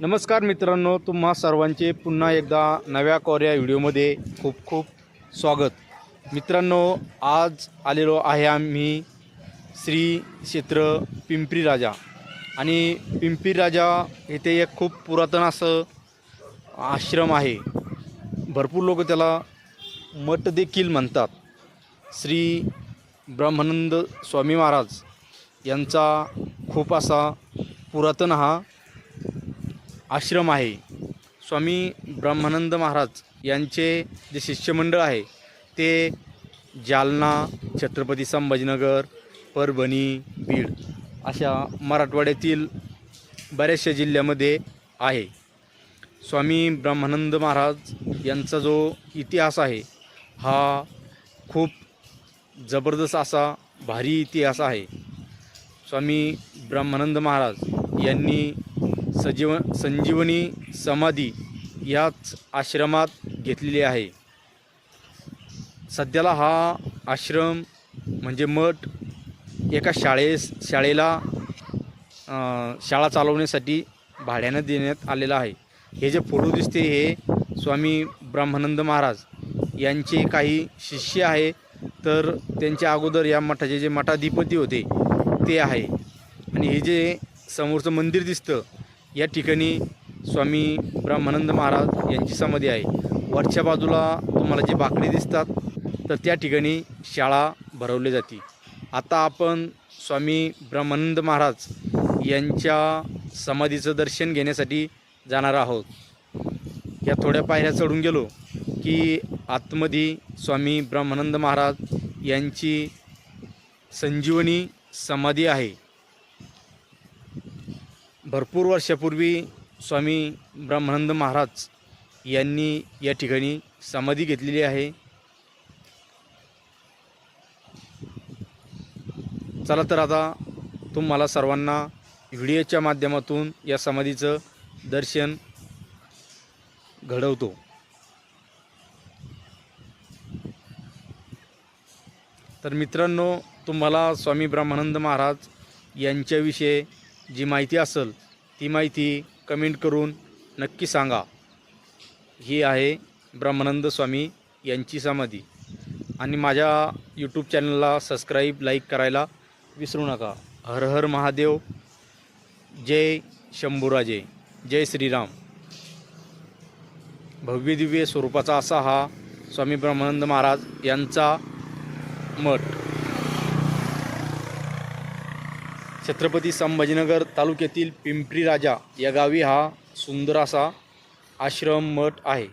नमस्कार मित्रांनो तुम्हा सर्वांचे पुन्हा एकदा नव्या कोऱ्या व्हिडिओमध्ये खूप खूप स्वागत. मित्रांनो आज आलेलो आहे आम्ही श्री क्षेत्र पिंपरी राजा. आणि पिंपरी राजा येथे एक खूप पुरातन असं आश्रम आहे. भरपूर लोक त्याला मठ देखील म्हणतात. श्री ब्रह्मानंद स्वामी महाराज यांचा खूप असा पुरातन हा आश्रम आहे. स्वामी ब्रह्मानंद महाराज यांचे जे शिष्यमंडळ आहे ते जालना छत्रपती संभाजीनगर परभणी बीड अशा मराठवाड्यातील बऱ्याचशा जिल्ह्यामध्ये आहे. स्वामी ब्रह्मानंद महाराज यांचा जो इतिहास आहे हा खूप जबरदस्त असा भारी इतिहास आहे. स्वामी ब्रह्मानंद महाराज यांनी सजीव संजीवनी समाधी याच आश्रमात घेतलेली आहे. सध्याला हा आश्रम म्हणजे मठ एका शाळेस शाळेला शाळा चालवण्यासाठी भाड्यानं देण्यात आलेला आहे. हे जे फोटो दिसते हे स्वामी ब्रह्मानंद महाराज यांचे काही शिष्य आहे तर त्यांच्या अगोदर या मठाचे जे मठाधिपती होते ते आहे. आणि हे जे समोरचं मंदिर दिसतं या ठिकाणी स्वामी ब्रह्मानंद महाराज यांची समाधी आहे. वरच्या बाजूला तुम्हाला जे बाकडे दिसतात तर त्या ठिकाणी शाळा भरवली जाते. आता आपण स्वामी ब्रह्मानंद महाराज यांच्या समाधीचं दर्शन घेण्यासाठी जाणार आहोत. या थोड्या पायऱ्या चढून गेलो की आतमध्ये स्वामी ब्रह्मानंद महाराज यांची संजीवनी समाधी आहे. भरपूर वर्षापूर्वी स्वामी ब्रह्मानंद महाराज यांनी या ठिकाणी समाधी घेतलेली आहे. चला तर आता तुम्हाला सर्वांना व्हिडिओच्या माध्यमातून या समाधीचं दर्शन घडवतो. तर मित्रांनो तुम्हाला स्वामी ब्रह्मानंद महाराज यांच्याविषयी जी माहिती असेल ती माहिती कमेंट करून नक्की सांगा. ही आहे ब्रह्मानंद स्वामी यांची समाधी. आणि माझ्या यूट्यूब चॅनलला सबस्क्राईब लाईक करायला विसरू नका. हर हर महादेव. जय शंभूराजे. जय श्रीराम. भव्य दिव्य स्वरूपाचा असा हा स्वामी ब्रह्मानंद महाराज यांचा मठ. छत्रपती संभाजीनगर तालुक्यातील पिंपरी राजा या गावी हा सुंदर असा आश्रम मठ आहे.